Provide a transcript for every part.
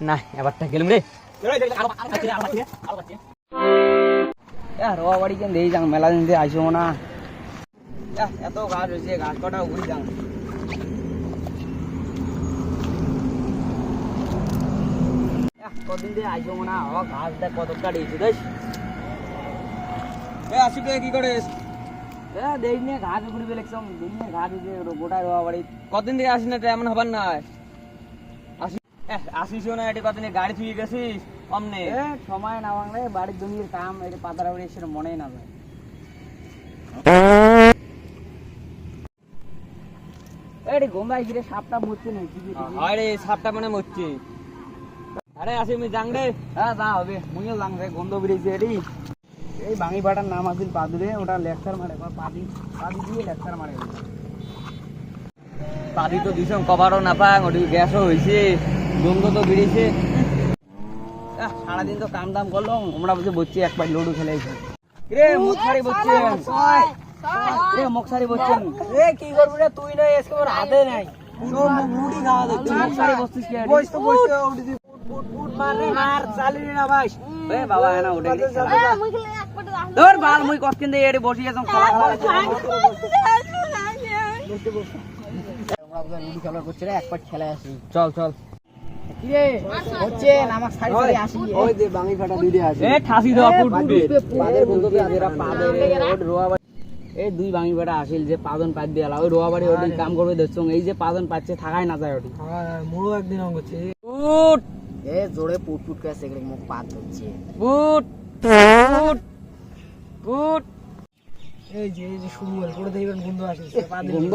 না এবারটা গেলুম রে রোয়া বাড়ি কেন দেই যাং মেলা দিন আসব না। এহ, এত গাছ হয়েছে গাছ কটা উড়ি যাং কদিন দিয়ে আসব না ও ঘাস দেখ কত কাটিয়েছে দেখ এ কি করিস দেখ নিয়ে ঘাস উড়ি বেলেকছম দেখ নিয়ে ঘাস উড়ি গোটা রোয়া বাড়ি। কদিন দিয়ে আসি না এমন হবার না আসিস না এটি কদিন গাড়ি থুয়ে গেছিস? অমনে। সময় না বাংলে বাড়ির জমির কাম এটি পাতারা উড়ে সেটা মনেই না যায় এটি গোমরাই গিরে সাপটা মরছে না আরে সাপটা মানে মরছে। আরে আসি আমি যাং রে হ্যাঁ যা হবে। মুইও যাং রে গন্ধ বেরিয়েছে এটি এই বাঙি নাম পাদুরে ওটা লেকচার মারে। পাদি পাদি দিয়ে লেকচার মারে। পাদি তো দিছং কভারও না পাং ওটি গ্যাসও হয়েছে গন্ধ তো বেরিয়েছে। সারাদিন তো কাম দাম করলাম আমরা বুঝে বসছি একবার লুডু খেলেছি রে মুখ ছাড়ি বসছেন রে মুখ ছাড়ি বসছেন রে কি করবি রে তুই না এসকে হাতে নাই। মুড়ি খাওয়া দেখছি মুখ ছাড়ি বসছিস কি বস তো মার রে মার না ভাই এ বাবা না উঠে তোর বাল মুই কতদিন দিয়ে এড়ে বসি আছম খেলা চল চল। ওই দে বাঙি ফাটা দুই এই বাঙি ফাটা আসিল যে পাদন পাত দিয়ে ওই রোয়া বাড়ি ওটি কাম করবে দেখছং। এই যে পাদন পাচ্ছে থাকাই না যায় ওটি। মুড়ো একদিন অঙ্গছে ফুট এ জোরে পুট পুট করে সেগুলো মুখ পাত হচ্ছে ফুট ফুট ফুট এই যে এই যে শুরু হল করে দেখবেন বন্ধু আসে বন্ধ?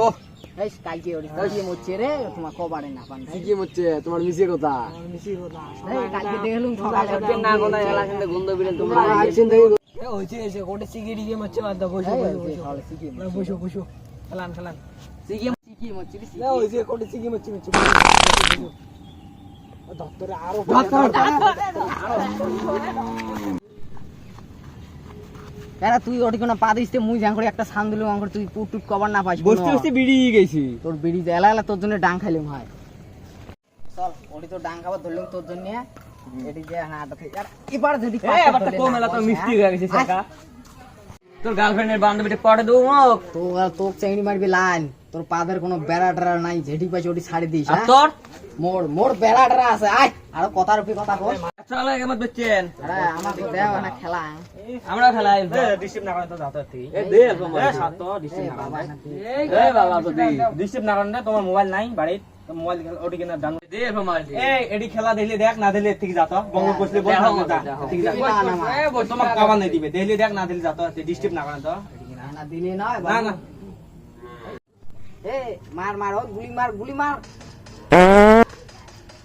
এই কালকে ওরি কালকে মরছে রে তোমার কবারে না পান। কি হচ্ছে তোমার মিশে কথা। এই কালকে দেখলুম সকালে সকালে না কথা এলা কিন্তু গন্ধ বিরেন তোমরা আইছেন হইছে এসে কোটে সিগারেট দিয়ে মারছে বাদ দাও বসো বসো বসো। খেলান খেলান। সিকি সিকি মরছে রে না কোটে সিগারেট মারছে মারছে দপ্তরে আরও এরা তুই ওটি কোন পা দিস মুই জাং করে একটা সান দিলুম আঙ্কর তুই পুট টুট কভার না পাইস বসতে বসতে বেরিয়ে গেছি। তোর বিড়ি এলা এলা তোর জন্য ডাং খাইলাম চল ওটি তো ডাং খাবার ধরলাম তোর জন্য। এটি যে না এবার যদি কম এলা তো মিষ্টি হয়ে? গেছে শাকা তোর গার্লফ্রেন্ডের বান্ধবীটা পড়ে দেবো মোক তো তোক চাইনি মারবি লাইন তোর পাদের কোনো বেড়া টেরা নাই যেটি পাইছে ওটি ছাড়ি দিস হ্যাঁ? তোর? মোর মোর বেড়া টেরা আছে। আয় আর কথার উপরে কথা কর চলে কেমন বেচছেন। আরে আমার দেও না খেলা। আমরা খেলাই। ডিস্টার্ব না করেন তো যাতে এ দে এ সাত ডিস্টার্ব না বাবা করেন এ বাবা তো দি ডিস্টার্ব না করেন না তোমার মোবাইল নাই বাড়িতে মোবাইল ওটি কিনা ডান দে। মোবাইল এ এডি খেলা দেখলে দেখ না দিলে ঠিক যাতো বঙ্গ বসলে বল না ঠিক যা। না, না, না। এ বস তোমার কবার নাই দিবে। দেখলে দেখ না দিলে যাতো ডিস্টার্ব না করেন তো। না দিলে নয় না না। এ মার মার ও গুলি মার গুলি মার।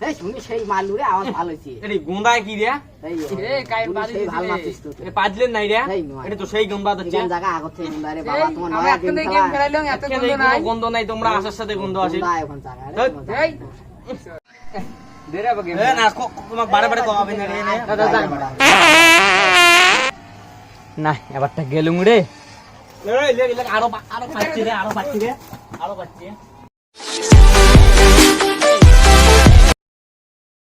এই শুনি সেই রে আওয়াজ ভালো হয়েছে এডি গুন্ডায় কি রে? এই কাই গুলি সেই ভালো মারছিস তো এ পাজলেন নাই রে? এই তো সেই গম্বা দচ্ছে কোন জায়গা আগত থেকে গুন্ডা রে বাবা তোমার নয়া গেম খেলা। গন্ধ নাই তোমরা আসার সাথে গন্ধ আছে গুন্ডা এখন জায়গা রে এই, কোনো জায়গা এই। দেরে বাগে এ না তোমাক বারে বারে কমাবে না রে না? এবারটা গেলুম রে। আরও আরও পাচ্ছি রে আরও পাচ্ছি রে। আরও পাচ্ছি